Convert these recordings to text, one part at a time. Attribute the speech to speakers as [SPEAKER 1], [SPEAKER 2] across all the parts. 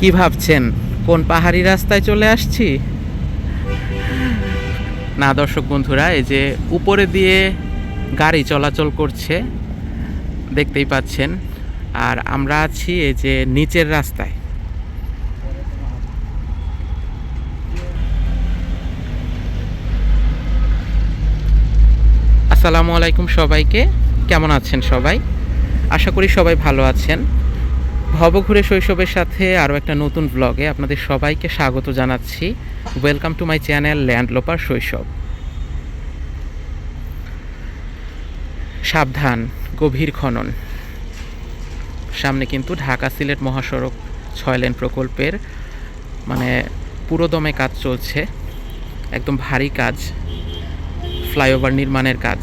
[SPEAKER 1] কি ভাবছেন? কোন পাহাড়ি রাস্তায় চলে আসছি? না দর্শক বন্ধুরা, এই যে উপরে দিয়ে গাড়ি চলাচল করছে, দেখতেই পাচ্ছেন। আর আমরা আছি এই যে নিচের রাস্তায়। আসসালামু আলাইকুম সবাইকে। কেমন আছেন সবাই? আশা করি সবাই ভালো আছেন। ভবঘুরে শৈশবের সাথে আরও একটা নতুন ব্লগে আপনাদের সবাইকে স্বাগত জানাচ্ছি। Welcome to my channel Landloper শৈশব সাবধান, গভীর খনন। সামনে কিন্তু ঢাকা সিলেট মহাসড়ক ছয় লেন প্রকল্পের মানে পুরোদমে কাজ চলছে। একদম ভারী কাজ, ফ্লাইওভার নির্মাণের কাজ।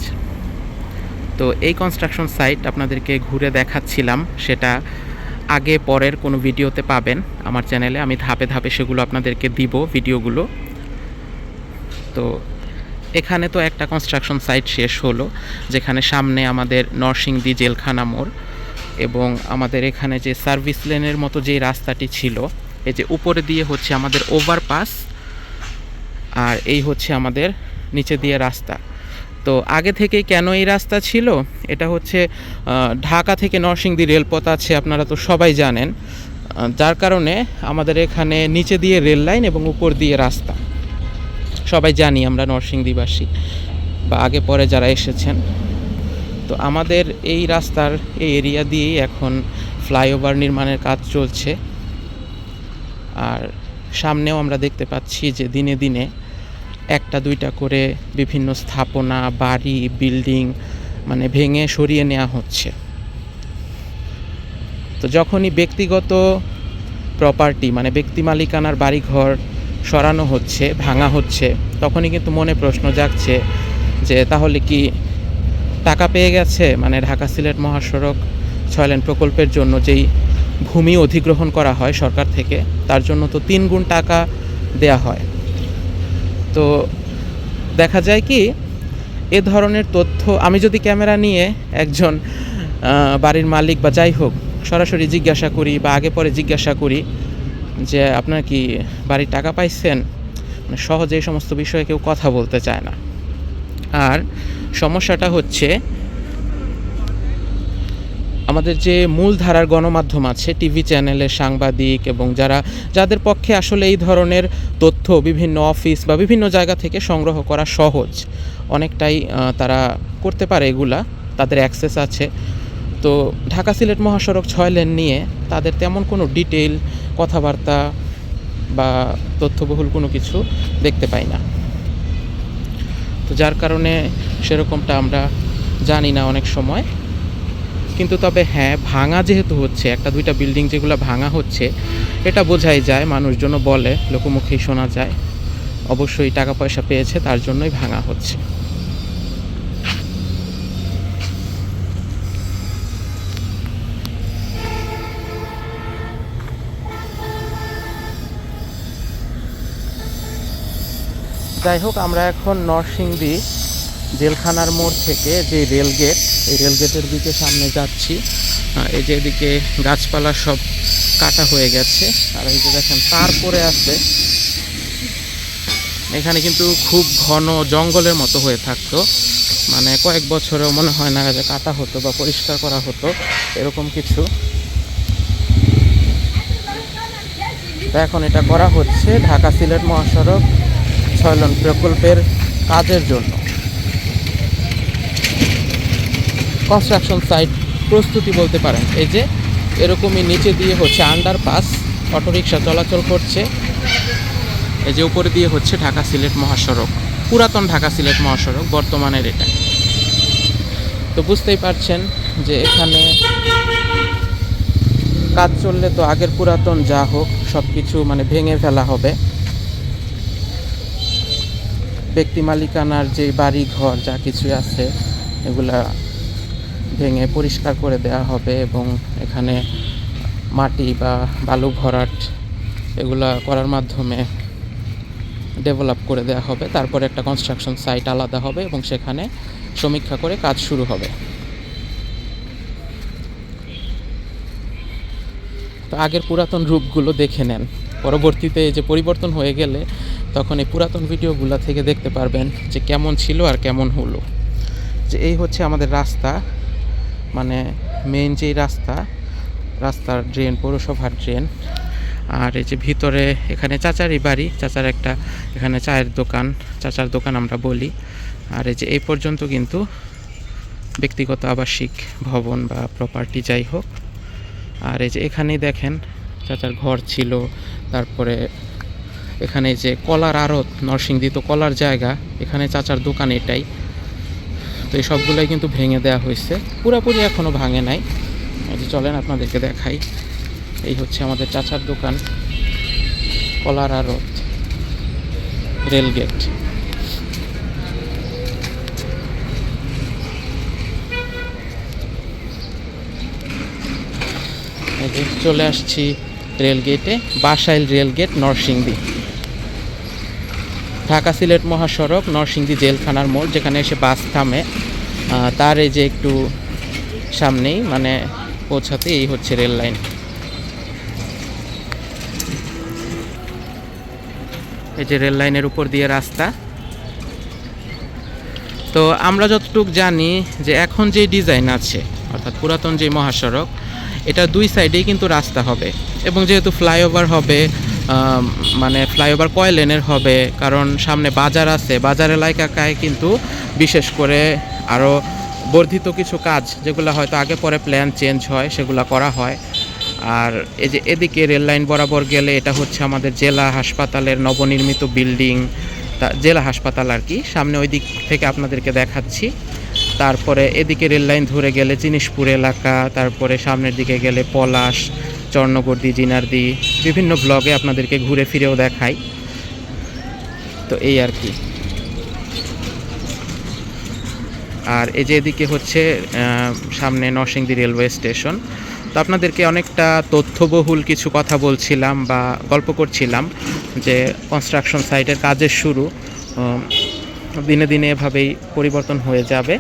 [SPEAKER 1] তো এই কনস্ট্রাকশন সাইট আপনাদেরকে ঘুরে দেখাচ্ছিলাম, সেটা আগে পরের কোনো ভিডিওতে পাবেন আমার চ্যানেলে। আমি ধাপে ধাপে সেগুলো আপনাদেরকে দিব ভিডিওগুলো। তো এখানে তো একটা কনস্ট্রাকশন সাইট শেষ হলো, যেখানে সামনে আমাদের নরসিংদী জেলখানা মোড় এবং আমাদের এখানে যে সার্ভিস লেনের মতো যে রাস্তাটি ছিল, এই যে উপরে দিয়ে হচ্ছে আমাদের ওভারপাস আর এই হচ্ছে আমাদের নিচে দিয়ে রাস্তা। তো আগে থেকে কেন এই রাস্তা ছিল? এটা হচ্ছে ঢাকা থেকে নরসিংদী রেলপথ আছে, আপনারা তো সবাই জানেন। যার কারণে আমাদের এখানে নিচে দিয়ে রেল লাইন এবং উপর দিয়ে রাস্তা। সবাই জানি আমরা নরসিংদীবাসী, বা আগে পরে যারা এসেছেন। তো আমাদের এই রাস্তার এই এরিয়া দিয়েই এখন ফ্লাইওভার নির্মাণের কাজ চলছে। আর সামনেও আমরা দেখতে পাচ্ছি যে দিনে দিনে একটা দুইটা করে বিভিন্ন স্থাপনা, বাড়ি, বিল্ডিং মানে ভেঙে সরিয়ে নেওয়া হচ্ছে। তো যখনই ব্যক্তিগত প্রপার্টি মানে ব্যক্তি মালিকানার বাড়িঘর সরানো হচ্ছে, ভাঙা হচ্ছে, তখনই কিন্তু মনে প্রশ্ন জাগছে যে তাহলে কি টাকা পেয়ে গেছে? মানে ঢাকা সিলেট মহাসড়ক ছয়লেন প্রকল্পের জন্য যেই ভূমি অধিগ্রহণ করা হয় সরকার থেকে, তার জন্য তো তিন গুণ টাকা দেয়া হয়। তো দেখা যায় কি, এ ধরনের তথ্য, আমি যদি ক্যামেরা নিয়ে একজন বাড়ির মালিক বা যাই হোক, সরাসরি জিজ্ঞাসা করি বা আগে পরে জিজ্ঞাসা করি যে, আপনার কি বাড়ির টাকা পাইছেন? মানে সহজে এই সমস্ত বিষয়ে কেউ কথা বলতে চায় না। আর সমস্যাটা হচ্ছে আমাদের যে মূল ধারার গণমাধ্যম আছে, টিভি চ্যানেলের সাংবাদিক এবং যারা, যাদের পক্ষে আসলে এই ধরনের তথ্য বিভিন্ন অফিস বা বিভিন্ন জায়গা থেকে সংগ্রহ করা সহজ, অনেকটাই তারা করতে পারে এগুলা, তাদের অ্যাক্সেস আছে। তো ঢাকা সিলেট মহাসড়ক ছয় লেন নিয়ে তাদের তেমন কোনো ডিটেইল কথাবার্তা বা তথ্যবহুল কোনো কিছু দেখতে পাই না। তো যার কারণে সেরকমটা আমরা জানি না অনেক সময়। কিন্তু তবে হ্যাঁ ভাঙা যেহেতু হচ্ছে, একটা দুইটা বিল্ডিং যেগুলো ভাঙা হচ্ছে, এটা বোঝাই যায় মানুষজন বলে, লোকমুখেই শোনা যায়। অবশ্যই টাকা পয়সা পেয়েছে, তার জন্যই ভাঙা হচ্ছে। যাই হোক, আমরা এখন নরসিংদী জেলখানার মোড় থেকে যে রেল গেট, এই রেল গেটের দিকে সামনে যাচ্ছি। এই যে এদিকে গাছপালা সব কাটা হয়ে গেছে। আর এই যে দেখেন, তারপরে আছে এখানে কিন্তু খুব ঘন জঙ্গলের মতো হয়ে থাকতো। মানে কয়েক বছরেও মনে হয় না যে কাটা হতো বা পরিষ্কার করা হতো, এরকম কিছু। তো এখন এটা করা হচ্ছে ঢাকা সিলেট মহাসড়ক ছয়লন প্রকল্পের কাজের জন্য। কনস্ট্রাকশন সাইট প্রস্তুতি বলতে পারেন। এই যে এরকমই নিচে দিয়ে হচ্ছে আন্ডারপাস অটোরিকশা চলাচল করছে। এই যে উপরে দিয়ে হচ্ছে ঢাকা সিলেট মহাসড়ক, পুরাতন ঢাকা সিলেট মহাসড়ক বর্তমানের এটা। তো বুঝতেই পারছেন যে এখানে কাজ চললে তো আগের পুরাতন যা হোক সব কিছু মানে ভেঙে ফেলা হবে। ব্যক্তি মালিকানার যে বাড়ি ঘর যা কিছু আছে, এগুলা ভেঙে পরিষ্কার করে দেওয়া হবে এবং এখানে মাটি বা বালু ভরাট এগুলা করার মাধ্যমে ডেভেলপ করে দেওয়া হবে। তারপরে একটা কনস্ট্রাকশন সাইট আলাদা হবে এবং সেখানে সমীক্ষা করে কাজ শুরু হবে। তো আগের পুরাতন রূপগুলো দেখে নেন। পরবর্তীতে যে পরিবর্তন হয়ে গেলে তখন এই পুরাতন ভিডিওগুলো থেকে দেখতে পারবেন যে কেমন ছিল আর কেমন হলো। যে এই হচ্ছে আমাদের রাস্তা। মানে মেইন যেই রাস্তা, রাস্তার ড্রেন পৌরসভার ড্রেন আর এই যে ভিতরে এখানে চাচারই বাড়ি, চাচার একটা এখানে চায়ের দোকান, চাচার দোকান আমরা বলি। আর এই যে এই পর্যন্ত কিন্তু ব্যক্তিগত আবাসিক ভবন বা প্রপার্টি যাই হোক। আর এই যে এখানেই দেখেন চাচার ঘর ছিল, তারপরে এখানে যে কলার আড়ত, নরসিংদী তো কলার জায়গা, এখানে চাচার দোকান এটাই। এই সবগুলোই কিন্তু ভেঙে দেওয়া হয়েছে। পুরাপুরি এখনও ভাঙে নাই। যে চলেন আপনাদেরকে দেখাই। এই হচ্ছে আমাদের চাচার দোকান, কলার আড়ত রেলগেট চলে আসছি রেলগেটে বাসাইল রেলগেট নরসিংদী। ঢাকা সিলেট মহাসড়ক, নরসিংদী জেলখানার মোড়, যেখানে এসে বাস থামে। তার এই যে একটু সামনেই মানে পৌঁছাতে এই হচ্ছে রেল লাইন। এই যে রেল লাইনের উপর দিয়ে রাস্তা। তো আমরা যতটুকু জানি যে এখন যে ডিজাইন আছে, অর্থাৎ পুরাতন যে মহাসড়ক, এটা দুই সাইডেই কিন্তু রাস্তা হবে। এবং যেহেতু ফ্লাইওভার হবে মানে ফ্লাইওভার কয় লেনের হবে? কারণ সামনে বাজার আছে। বাজার এলাকায় কিন্তু বিশেষ করে আরও বর্ধিত কিছু কাজ, যেগুলো হয়তো আগে পরে প্ল্যান চেঞ্জ হয়, সেগুলো করা হয়। আর এই যে এদিকে রেল লাইন বরাবর গেলে এটা হচ্ছে আমাদের জেলা হাসপাতালের নবনির্মিত বিল্ডিং, তা জেলা হাসপাতাল আর কি। সামনে ওই দিক থেকে আপনাদেরকে দেখাচ্ছি। তারপরে এদিকে রেল লাইন ধরে গেলে জিনিসপুর এলাকা, তারপরে সামনের দিকে গেলে পলাশ চর্ণগর্দি জিনারদি, বিভিন্ন ব্লগে আপনাদেরকে ঘুরে ফিরেও দেখাই। তো এই আর কি। আর এই যে এদিকে হচ্ছে সামনে নরসিংদী রেলওয়ে স্টেশন। তো আপনাদেরকে অনেকটা তথ্যবহুল কিছু কথা বলছিলাম বা গল্প করছিলাম যে কনস্ট্রাকশন সাইটের কাজের শুরু দিনে দিনে এভাবেই পরিবর্তন হয়ে যাবে।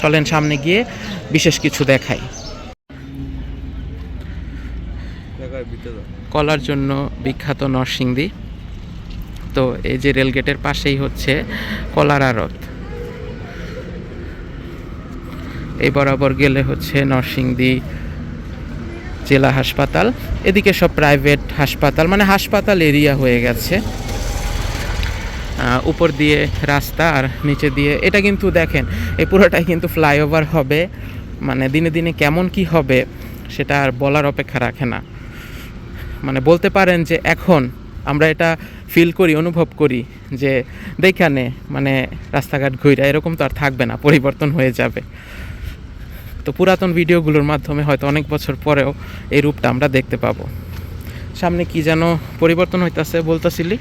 [SPEAKER 1] চলেন সামনে গিয়ে বিশেষ কিছু দেখাই। কলার জন্য বিখ্যাত নরসিংদী। তো এই যে রেলগেটের পাশেই হচ্ছে কলার আড়ত। এই বরাবর গেলে হচ্ছে নরসিংদী জেলা হাসপাতাল। এদিকে সব প্রাইভেট হাসপাতাল মানে হাসপাতাল এরিয়া হয়ে গেছে। উপর দিয়ে রাস্তা আর নিচে দিয়ে, এটা কিন্তু দেখেন, এই পুরোটাই কিন্তু ফ্লাইওভার হবে। মানে দিনে দিনে কেমন কি হবে, সেটা আর বলার অপেক্ষা রাখে না। মানে বলতে পারেন যে এখন আমরা এটা ফিল করি অনুভব করি যে দেখানে মানে রাস্তাঘাট ঘুরে এরকম তো আর থাকবে না পরিবর্তন হয়ে যাবে। তো পুরাতন ভিডিওগুলোর মাধ্যমে হয়তো অনেক বছর পরেও এই রূপটা আমরা দেখতে পাবো। সামনে কি যেন পরিবর্তন হইতেছে বলতেছিলি?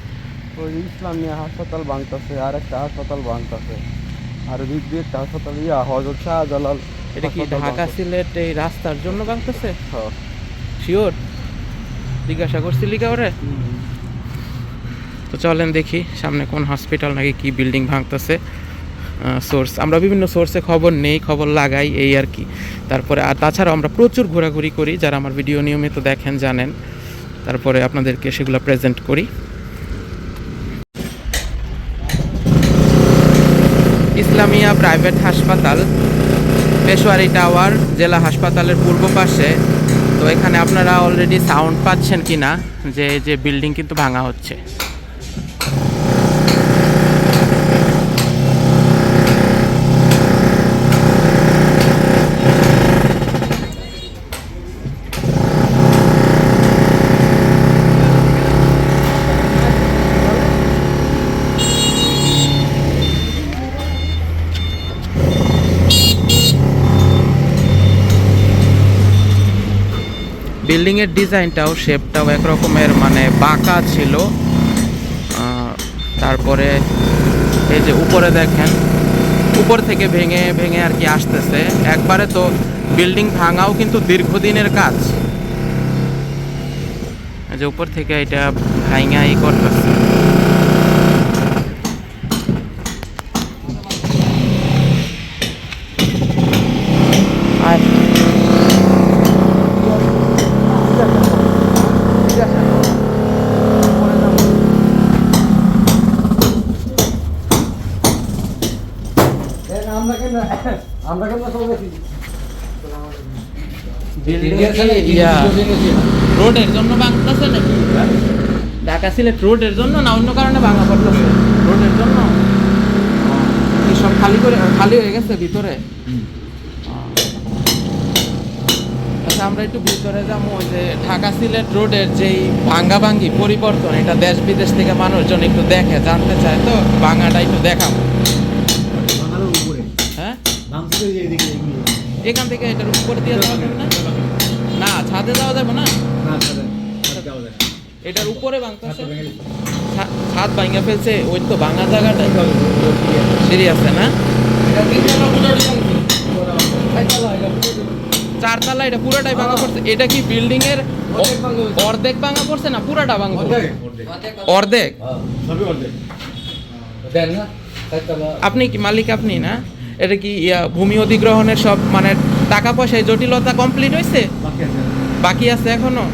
[SPEAKER 2] ওই ইসলামিয়া হাসপাতাল বাংতাছে আর একটা হাসপাতাল বাংতাছে আর দিক দিয়ে একটা হাসপাতাল ইয়া হজরত শাহজালাল
[SPEAKER 1] এটা কি ঢাকা সিলেট এই রাস্তার জন্য
[SPEAKER 2] হ্যাঁ।
[SPEAKER 1] শিওর জিজ্ঞাসা করছিলি কাউরে তো চলেন দেখি সামনে কোন হসপিটাল নাকি কি বিল্ডিং ভাঙতেছে। সোর্স আমরা বিভিন্ন সোর্সে খবর নেই, খবর লাগাই, এই আর কি। তারপরে আর তাছাড়াও আমরা প্রচুর ঘোরাঘুরি করি, যারা আমার ভিডিও নিয়মিত দেখেন, জানেন। তারপরে আপনাদেরকে সেগুলো প্রেজেন্ট করি। ইসলামিয়া প্রাইভেট হাসপাতাল, পেশোয়ারি টাওয়ার জেলা হাসপাতালের পূর্ব পাশে। তো এখানে আপনারা অলরেডি সাউন্ড পাচ্ছেন কিনা? যে যে বিল্ডিং কিন্তু ভাঙা হচ্ছে। বিল্ডিংয়ের ডিজাইনটাও শেপটাও একরকমের মানে বাঁকা ছিল। তারপরে এই যে উপরে দেখেন, উপর থেকে ভেঙে ভেঙে আর কি আসতেছে। একবারে তো বিল্ডিং ভাঙাও কিন্তু দীর্ঘদিনের কাজ। যে উপর থেকে এটা ভাঙা ই করতেছে। রোডের জন্য ভাঙতেছে নাকি? ঢাকা সিলেট রোডের জন্য না অন্য কারণে ভাঙা পড়তেছে? রোডের জন্য? কি সব খালি করে খালি হয়ে গেছে ভিতরে? আচ্ছা আমরা একটু ভিতরে যাব যে ঢাকা সিলেট রোডের যেই ভাঙ্গা ভাঙ্গি পরিবর্তন এটা দেশ বিদেশ থেকে মানুষজন একটু দেখে জানতে চায় তো ভাঙাটা একটু দেখাবো হ্যাঁ? এখান থেকে এটার উপর দিয়ে যাওয়া যাবে না? না ছাদে যাওয়া যাবে না? এটার উপরে ভাঙতেছে ছাদ ভাঙা ফেলছে ওই তো ভাঙা জায়গাটা সিঁড়ি আছে না? চারতলা এটা পুরোটাই ভাঙা পড়ছে। এটা কি বিল্ডিং এর অর্ধেক ভাঙা পড়ছে না পুরোটা ভাঙা পড়ছে? অর্ধেক আপনি কি মালিক আপনি না? এটা কি ইয়া ভূমি অধিগ্রহণের সব মানে টাকা পয়সায় জটিলতা কমপ্লিট হয়েছে? বাকি আছে এখনও?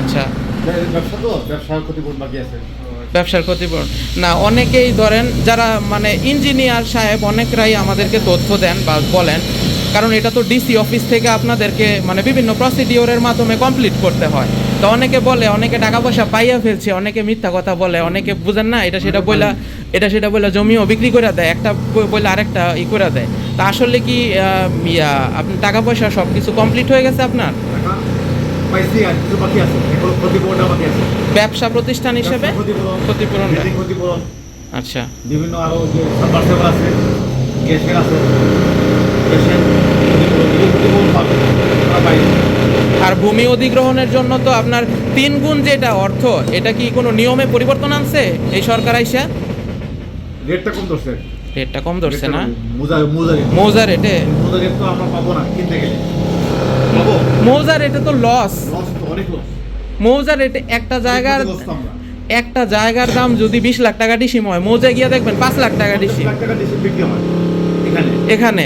[SPEAKER 1] আচ্ছা।
[SPEAKER 3] ব্যবসা তো? ব্যবসার ক্ষতিপূরণ বাকি আছে।
[SPEAKER 1] ব্যবসার ক্ষতিপূরণ। না অনেকেই ধরেন যারা মানে ইঞ্জিনিয়ার সাহেব অনেকরাই আমাদেরকে তথ্য দেন বা বলেন। কারণ এটা তো ডিসি অফিস থেকে আপনাদেরকে মানে বিভিন্ন প্রসিডিওরের মাধ্যমে কমপ্লিট করতে হয়। তো অনেকে বলে অনেকে টাকা পয়সা পাইয়া ফেলছে অনেকে মিথ্যা কথা বলে অনেকে বুঝেন না এটা সেটা বইলা এটা সেটা বলে জমিও বিক্রি করে দেয় একটা বইলে আরেকটা ই করে দেয়। তা আসলে কি আপনি টাকা পয়সা সব কিছু কমপ্লিট হয়ে গেছে আপনার?
[SPEAKER 3] পাইছি আর কিছু বাকি আছে এগুলো ক্ষতিপূরণটা বাকি আছে।
[SPEAKER 1] ব্যবসা প্রতিষ্ঠান হিসেবে
[SPEAKER 3] ক্ষতিপূরণ ক্ষতিপূরণ।
[SPEAKER 1] আচ্ছা।
[SPEAKER 3] বিভিন্ন আরও যে সাবমার্সেবল আছে গ্যাসের আছে গ্যাসের ক্ষতিপূরণ পাবে ওরা পাইবে
[SPEAKER 1] আর ভূমি অধিগ্রহণের জন্য তো আপনার তিন গুণ যেটা অর্থ এটা কি কোনো নিয়মে পরিবর্তন আনছে এই সরকার আইসা?
[SPEAKER 3] রেটটা কম ধরছে।
[SPEAKER 1] রেটটা কম ধরছে না?
[SPEAKER 3] মোজা মোজা রেট
[SPEAKER 1] মৌজা রেটে
[SPEAKER 3] মোজা রেট তো আমরা পাবো না কিনতে গেলে। পাবো?
[SPEAKER 1] মৌজা রেটে তো লস মৌজার রেটে একটা জায়গার একটা জায়গার দাম যদি বিশ লাখ টাকা ডিসিম হয় মৌজা গিয়ে দেখবেন পাঁচ লাখ টাকা ডিসি
[SPEAKER 3] এখানে?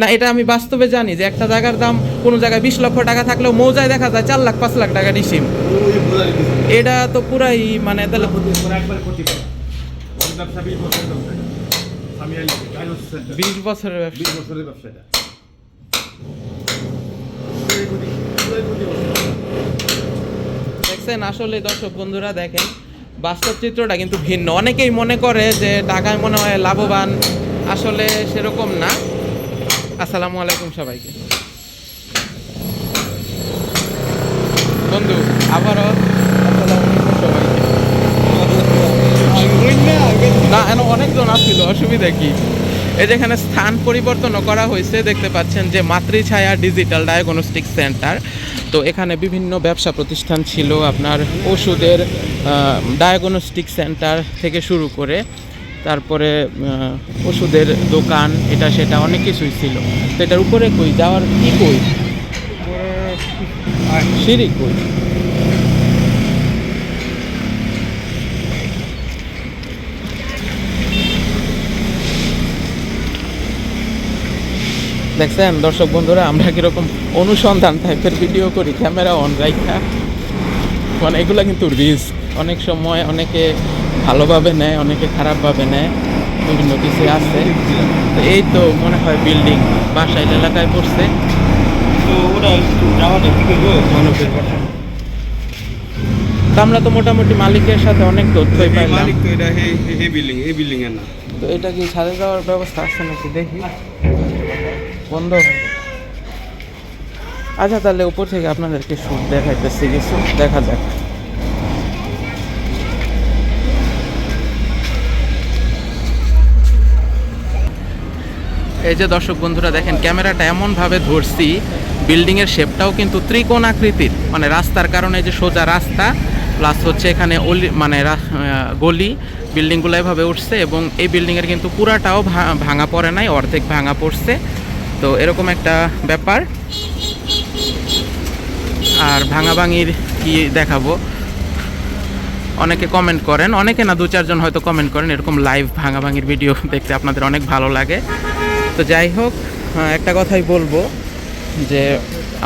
[SPEAKER 1] না এটা আমি বাস্তবে জানি যে একটা জায়গার দাম কোনো জায়গায় বিশ লক্ষ টাকা থাকলেও মৌজায় দেখা যায় চার লাখ পাঁচ লাখ টাকা ডিসিম। এটা তো পুরাই মানে তাহলে
[SPEAKER 3] বিশ বছরের ব্যবসা এটা। আমি আইলি ডাইনোস সেন্টার
[SPEAKER 1] বিশ বছরের ব্যবসা
[SPEAKER 3] বিশ বছরের ব্যবসা এটা পুরোই ক্ষতি, পুরোই ক্ষতি করছে।
[SPEAKER 1] দেখছেন, আসলে দর্শক বন্ধুরা দেখেন, বাস্তব চিত্রটা কিন্তু ভিন্ন। অনেকেই মনে করে যে টাকায় মনে হয় লাভবান, আসলে সেরকম না। আসসালামু আলাইকুম সবাইকে। বন্ধু, আবারও সবাইকে। না অনেকজন আসছিল, অসুবিধা কি? এই যেখানে স্থান পরিবর্তনও করা হয়েছে দেখতে পাচ্ছেন যে মাতৃছায়া ডিজিটাল ডায়াগনস্টিক সেন্টার। তো এখানে বিভিন্ন ব্যবসা প্রতিষ্ঠান ছিল আপনার ওষুধের ডায়াগনস্টিক সেন্টার থেকে শুরু করে তারপরে ওষুধের দোকান এটা সেটা অনেক কিছুই ছিল। তো এটার উপরে কই? যাওয়ার কি কই? সিঁড়ি কই? দেখছেন দর্শক বন্ধুরা আমরা কীরকম অনুসন্ধান টাইপের ভিডিও করি ক্যামেরা অন রাইখা মানে এগুলো কিন্তু রিস্ক অনেক সময় অনেকে ভালোভাবে নেয় অনেকে খারাপভাবে নেয় বিভিন্ন কিছু আছে। তো এই তো মনে হয় বিল্ডিং বাসাইল এলাকায় পড়ছে।
[SPEAKER 3] তো
[SPEAKER 1] আমরা তো মোটামুটি মালিকের সাথে অনেক তথ্যই পাইলাম।
[SPEAKER 4] মালিক তো এটা এই এই বিল্ডিং এই বিল্ডিং এর না।
[SPEAKER 1] তো এটা কি ছাদে যাওয়ার ব্যবস্থা আছে নাকি? দেখি। বন্ধ। আচ্ছা তাহলে উপর থেকে আপনাদেরকে শুট দেখাইতেছি কিছু। দেখা যাক। এই যে দর্শক বন্ধুরা, দেখেন, ক্যামেরাটা এমনভাবে ধরছি, বিল্ডিংয়ের শেপটাও কিন্তু ত্রিকোণ আকৃতির মানে রাস্তার কারণে যে সোজা রাস্তা প্লাস হচ্ছে এখানে অলি মানে গলি, বিল্ডিংগুলো এভাবে উঠছে এবং এই বিল্ডিংয়ের কিন্তু পুরাটাও ভাঙা পড়ে নাই, অর্ধেক ভাঙা পড়ছে। তো এরকম একটা ব্যাপার। আর ভাঙাভাঙির কি দেখাবো? অনেকে কমেন্ট করেন, অনেকে না, দু চারজন হয়তো কমেন্ট করেন, এরকম লাইভ ভাঙাভাঙির ভিডিও দেখতে আপনাদের অনেক ভালো লাগে। তো যাই হোক একটা কথাই বলব যে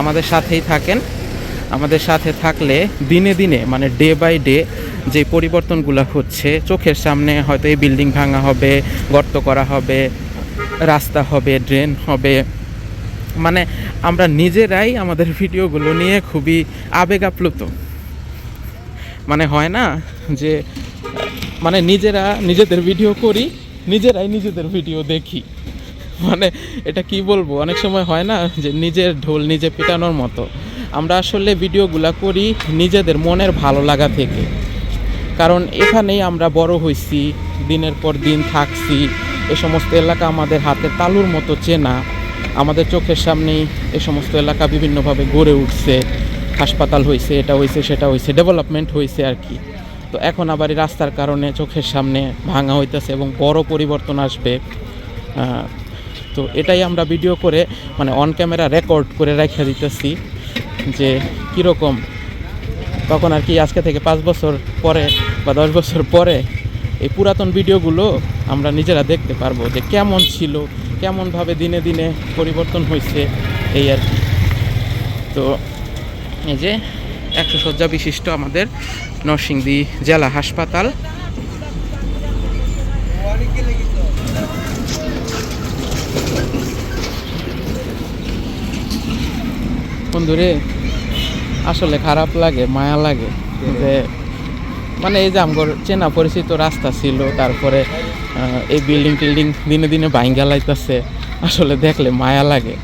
[SPEAKER 1] আমাদের সাথেই থাকেন। আমাদের সাথে থাকলে দিনে দিনে মানে ডে বাই ডে যে পরিবর্তনগুলো হচ্ছে, চোখের সামনে হয়তো এই বিল্ডিং ভাঙা হবে, গর্ত করা হবে রাস্তা হবে ড্রেন হবে। মানে আমরা নিজেরাই আমাদের ভিডিওগুলো নিয়ে খুবই আবেগ আপ্লুত মানে হয় না যে মানে নিজেরা নিজেদের ভিডিও করি, নিজেরাই নিজেদের ভিডিও দেখি। মানে এটা কি বলব? অনেক সময় হয় না যে নিজের ঢোল নিজে পেটানোর মতো। আমরা আসলে ভিডিওগুলা করি নিজেদের মনের ভালো লাগা থেকে। কারণ এখানেই আমরা বড় হয়েছি দিনের পর দিন থাকছি। এ সমস্ত এলাকা আমাদের হাতের তালুর মতো চেনা। আমাদের চোখের সামনেই এ সমস্ত এলাকা বিভিন্নভাবে গড়ে উঠছে। হাসপাতাল হয়েছে এটা হয়েছে সেটা হয়েছে ডেভেলপমেন্ট হয়েছে আর কি। তো এখন আবার এই রাস্তার কারণে চোখের সামনে ভাঙা হইতেছে এবং বড় পরিবর্তন আসবে। তো এটাই আমরা ভিডিও করে মানে অন ক্যামেরা রেকর্ড করে রেখে দিতেছি যে কীরকম। তখন আর কি আজকে থেকে পাঁচ বছর পরে বা দশ বছর পরে এই পুরাতন ভিডিওগুলো আমরা নিজেরা দেখতে পারব যে কেমন ছিল, কেমনভাবে দিনে দিনে পরিবর্তন হয়েছে এই আর কি। তো এই যে একশো শয্যা বিশিষ্ট আমাদের নরসিংদী জেলা হাসপাতাল। বন্ধুরে, আসলে খারাপ লাগে, মায়া লাগে যে মানে এই যে আমগর চেনা পরিচিত রাস্তা ছিল, তারপরে এই বিল্ডিং টিল্ডিং দিনে দিনে ভাঙ্গা লাইতেছে, আসলে দেখলে মায়া লাগে।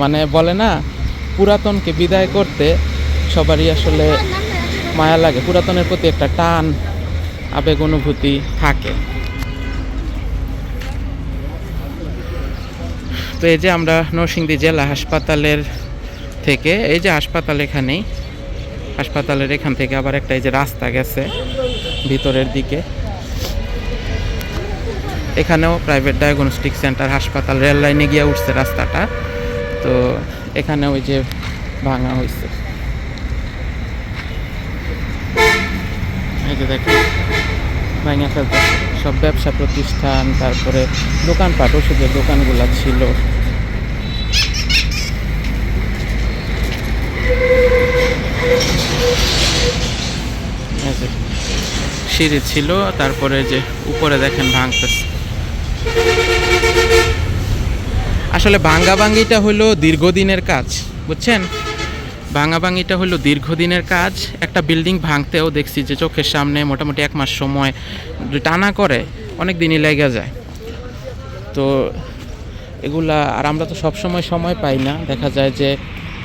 [SPEAKER 1] মানে বলে না, পুরাতনকে বিদায় করতে সবারই আসলে মায়া লাগে। পুরাতনের প্রতি একটা টান, আবেগ, অনুভূতি থাকে। তো এই যে আমরা নরসিংদী জেলা হাসপাতালের থেকে, এই যে হাসপাতাল এখানেই হাসপাতালের এখান থেকে আবার একটা এই যে রাস্তা গেছে ভিতরের দিকে। এখানেও প্রাইভেট ডায়াগনস্টিক সেন্টার হাসপাতাল রেল লাইনে গিয়ে উঠছে রাস্তাটা। তো এখানে ওই যে ভাঙা হয়েছে ভাঙা ফেলতে সব ব্যবসা প্রতিষ্ঠান, তারপরে দোকানপাট, ওষুধের দোকানগুলো ছিল। সিঁড়ি ছিল, তারপরে যে উপরে দেখেন ভাঙতেছে। আসলে ভাঙ্গা ভাঙ্গিটা হলো দীর্ঘদিনের কাজ, বুঝছেন? ভাঙা ভাঙ্গিটা হলো দীর্ঘদিনের কাজ। একটা বিল্ডিং ভাঙতেও দেখছি যে চোখের সামনে মোটামুটি এক মাস সময় টানা করে, অনেক দিনই লেগে যায়। তো এগুলা, আর আমরা তো সব সময় সময় পাই না। দেখা যায় যে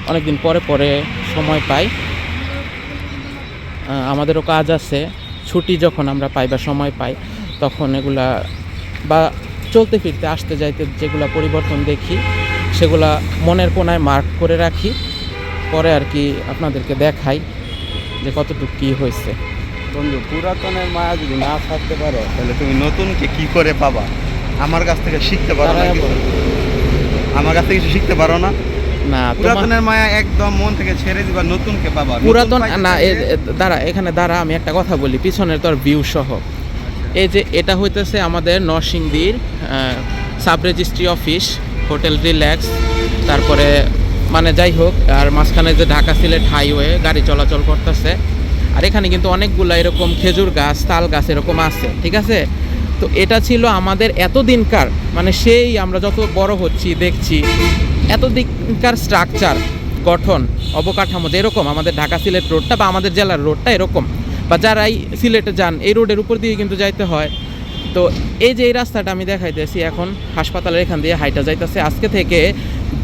[SPEAKER 1] অনেক দিন পরে পরে সময় পাই। আমাদেরও কাজ আছে। ছুটি যখন আমরা পাই বা সময় পাই তখন এগুলা বা চলতে ফিরতে আসতে যাইতে যেগুলা পরিবর্তন দেখি সেগুলা মনের কোনায় মার্ক করে রাখি। পরে আর কি আপনাদেরকে দেখাই যে কতটুকু কী হয়েছে।
[SPEAKER 2] বন্ধু পুরাতনের মায়া যদি না থাকতে পারো
[SPEAKER 5] তাহলে তুমি নতুনকে কি করে পাবা? আমার কাছ থেকে শিখতে পারো না। আমার কাছ থেকে কিছু শিখতে পারো না?
[SPEAKER 1] না
[SPEAKER 5] পুরাতনের মায়া একদম মন থেকে ছেড়ে দিবা নতুনকে পাবা?
[SPEAKER 1] পুরাতন না দাঁড়া এখানে দাঁড়া আমি একটা কথা বলি পিছনের তোর ভিউ সহ। এই যে এটা হইতেছে আমাদের নরসিংদীর sub registry office hotel relax তারপরে মানে যাই হোক আর মাঝখানে যে ঢাকা সিলেট হাইওয়ে গাড়ি চলাচল করতেছে। আর এখানে কিন্তু অনেকগুলো এরকম খেজুর গাছ তাল গাছ এরকম আছে ঠিক আছে? তো এটা ছিল আমাদের এতদিনকার মানে সেই আমরা যত বড় হচ্ছি দেখছি এতদিনকার স্ট্রাকচার গঠন, অবকাঠামো যে এরকম, আমাদের ঢাকা সিলেট রোডটা বা আমাদের জেলার রোডটা এরকম। বা যারাই সিলেটে যান, এই রোডের উপর দিয়ে কিন্তু যাইতে হয়। তো এই যে এই রাস্তাটা আমি দেখাইতেছি এখন, হাসপাতালের এখান দিয়ে হাইটা যাইতেছে। আজকে থেকে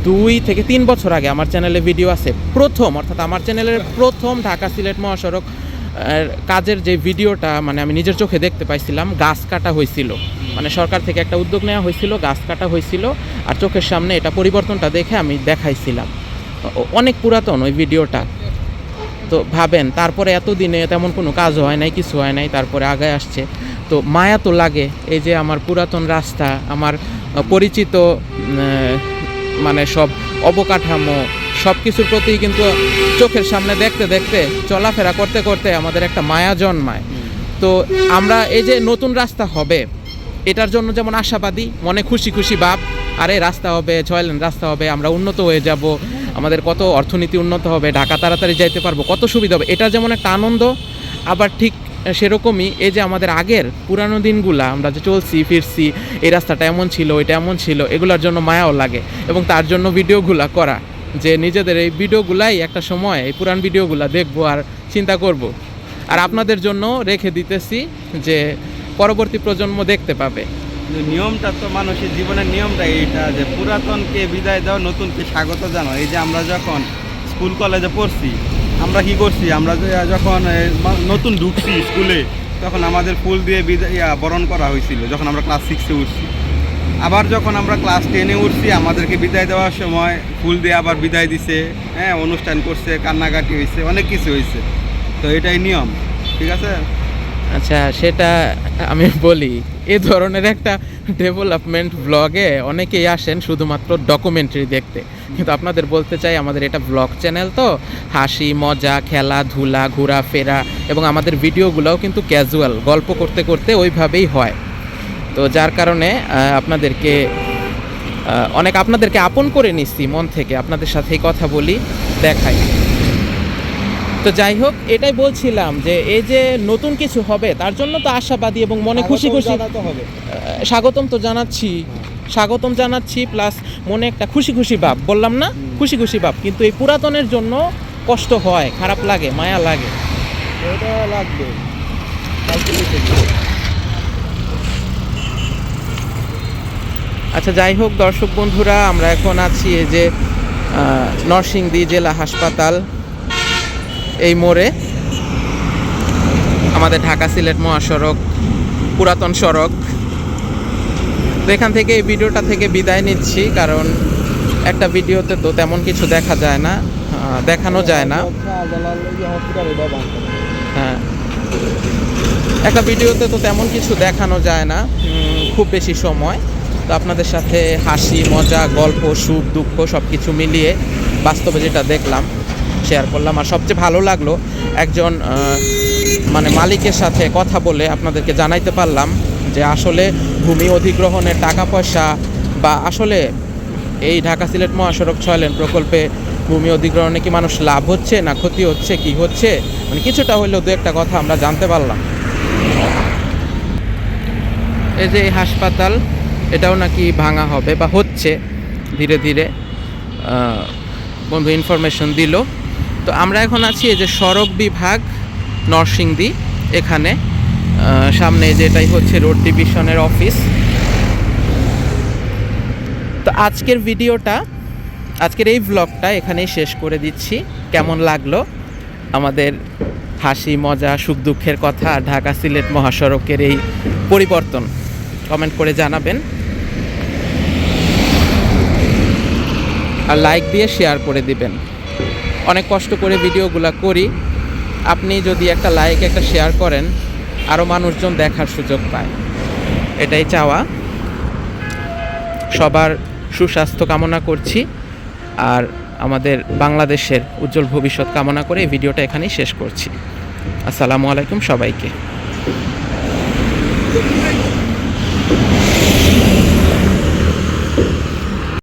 [SPEAKER 1] দুই থেকে তিন বছর আগে আমার চ্যানেলে ভিডিও আছে। প্রথম, অর্থাৎ আমার চ্যানেলের প্রথম ঢাকা সিলেট মহাসড়ক কাজের যে ভিডিওটা মানে আমি নিজের চোখে দেখতে পাইছিলাম, গাছ কাটা হয়েছিল মানে সরকার থেকে একটা উদ্যোগ নেওয়া হয়েছিল গাছ কাটা হয়েছিল আর চোখের সামনে এটা পরিবর্তনটা দেখে আমি দেখাইছিলাম। অনেক পুরাতন ওই ভিডিওটা। তো ভাবেন, তারপরে এতদিনে তেমন কোনো কাজ হয় নাই, কিছু হয় নাই, তারপরে আগায় আসছে। তো মায়া তো লাগে, এই যে আমার পুরাতন রাস্তা, আমার পরিচিত মানে সব অবকাঠামো সব কিছুর প্রতি কিন্তু চোখের সামনে দেখতে দেখতে চলাফেরা করতে করতে আমাদের একটা মায়া জন্মায়। তো আমরা এই যে নতুন রাস্তা হবে এটার জন্য যেমন আশাবাদী মনে খুশি খুশি ভাব আরে রাস্তা হবে ছয় লেন রাস্তা হবে আমরা উন্নত হয়ে যাব আমাদের কত অর্থনীতি উন্নত হবে ঢাকা তাড়াতাড়ি যাইতে পারব কত সুবিধা হবে এটা যেমন একটা আনন্দ আবার ঠিক সেরকমই এই যে আমাদের আগের পুরানো দিনগুলা আমরা যে চলছি ফিরছি এই রাস্তাটা এমন ছিল এটা এমন ছিল এগুলোর জন্য মায়াও লাগে এবং তার জন্য ভিডিওগুলা করা। যে নিজেদের এই ভিডিওগুলাই একটা সময়, এই পুরান ভিডিওগুলো দেখব আর চিন্তা করব। আর আপনাদের জন্য রেখে দিতেছি যে পরবর্তী প্রজন্ম দেখতে পাবে।
[SPEAKER 2] নিয়মটা তো মানুষের জীবনের নিয়মটা এইটা যে পুরাতনকে বিদায় দাও, নতুনকে স্বাগত জানো এই যে আমরা যখন স্কুল, কলেজে পড়ছি, আমরা কি করছি? আমরা যখন নতুন ঢুকছি স্কুলে, তখন আমাদের ফুল দিয়ে বিদায় বরণ করা হয়েছিল, যখন আমরা ক্লাস সিক্সে উঠছি। আবার যখন আমরা ক্লাস টেনে উঠছি, আমাদেরকে বিদায় দেওয়ার সময় ফুল দিয়ে আবার বিদায় দিছে হ্যাঁ অনুষ্ঠান করছে, কান্নাকাটি হয়েছে অনেক কিছু হয়েছে তো এটাই নিয়ম, ঠিক আছে?
[SPEAKER 1] আচ্ছা সেটা আমি বলি, এ ধরনের একটা ডেভেলপমেন্ট ব্লগে অনেকেই আসেন শুধুমাত্র ডকুমেন্টারি দেখতে। কিন্তু আপনাদের বলতে চাই, আমাদের এটা ব্লগ চ্যানেল তো, হাসি, মজা খেলাধুলা ঘোরাফেরা এবং আমাদের ভিডিওগুলোও কিন্তু ক্যাজুয়াল গল্প করতে করতে ওইভাবেই হয়। তো যার কারণে আপনাদেরকে অনেক আপনাদেরকে আপন করে নিচ্ছি মন থেকে। আপনাদের সাথেই কথা বলি দেখাই। তো যাই হোক এটাই বলছিলাম যে এই যে নতুন কিছু হবে তার জন্য তো আশাবাদী এবং মনে খুশি খুশি।
[SPEAKER 2] হবে।
[SPEAKER 1] স্বাগতম তো জানাচ্ছি। স্বাগতম জানাচ্ছি প্লাস মনে একটা খুশি খুশি ভাব। বললাম না খুশি খুশি ভাব। কিন্তু এই পুরাতনের জন্য কষ্ট হয় খারাপ লাগে মায়া লাগে।
[SPEAKER 2] লাগবে কালকে লিখে
[SPEAKER 1] আচ্ছা যাই হোক দর্শক বন্ধুরা, আমরা এখন আছি এই যে নরসিংদী জেলা হাসপাতাল, এই মোড়ে। আমাদের ঢাকা সিলেট মহাসড়ক, পুরাতন সড়ক। তো এখান থেকে এই ভিডিওটা থেকে বিদায় নিচ্ছি, কারণ একটা ভিডিওতে তো তেমন কিছু দেখা যায় না দেখানো যায় না। হ্যাঁ। একটা ভিডিওতে তো তেমন কিছু দেখানো যায় না খুব বেশি সময়। তো আপনাদের সাথে হাসি, মজা, গল্প, সুখ, দুঃখ সব কিছু মিলিয়ে বাস্তবে যেটা দেখলাম শেয়ার করলাম। আর সবচেয়ে ভালো লাগল, একজন মানে মালিকের সাথে কথা বলে আপনাদেরকে জানাইতে পারলাম যে আসলে ভূমি অধিগ্রহণের টাকা পয়সা বা আসলে এই ঢাকা সিলেট মহাসড়ক ছয়লেন প্রকল্পে ভূমি অধিগ্রহণে কি মানুষ লাভ হচ্ছে না ক্ষতি হচ্ছে, কি হচ্ছে? মানে কিছুটা হইলেও দু একটা কথা আমরা জানতে পারলাম। এই যে এই হাসপাতাল এটাও নাকি ভাঙা হবে বা হচ্ছে ধীরে ধীরে বন্ধু ইনফরমেশন দিল। তো আমরা এখন আছি এই যে সড়ক বিভাগ, নরসিংদী, এখানে সামনে যেটাই হচ্ছে রোড ডিভিশনের অফিস তো আজকের ভিডিওটা, আজকের এই ব্লগটা এখানেই শেষ করে দিচ্ছি। কেমন লাগল? আমাদের হাসি, মজা, সুখ, দুঃখের কথা, ঢাকা সিলেট মহাসড়কের এই পরিবর্তন। কমেন্ট করে জানাবেন। আর লাইক দিয়ে শেয়ার করে দিবেন। অনেক কষ্ট করে ভিডিওগুলো করি। আপনি যদি একটা লাইক একটা শেয়ার করেন আরও মানুষজন দেখার সুযোগ পায়। এটাই চাওয়া। সবার সুস্বাস্থ্য কামনা করছি। আর আমাদের বাংলাদেশের উজ্জ্বল ভবিষ্যৎ কামনা করে এই ভিডিওটা এখানেই শেষ করছি। আসসালামু আলাইকুম সবাইকে।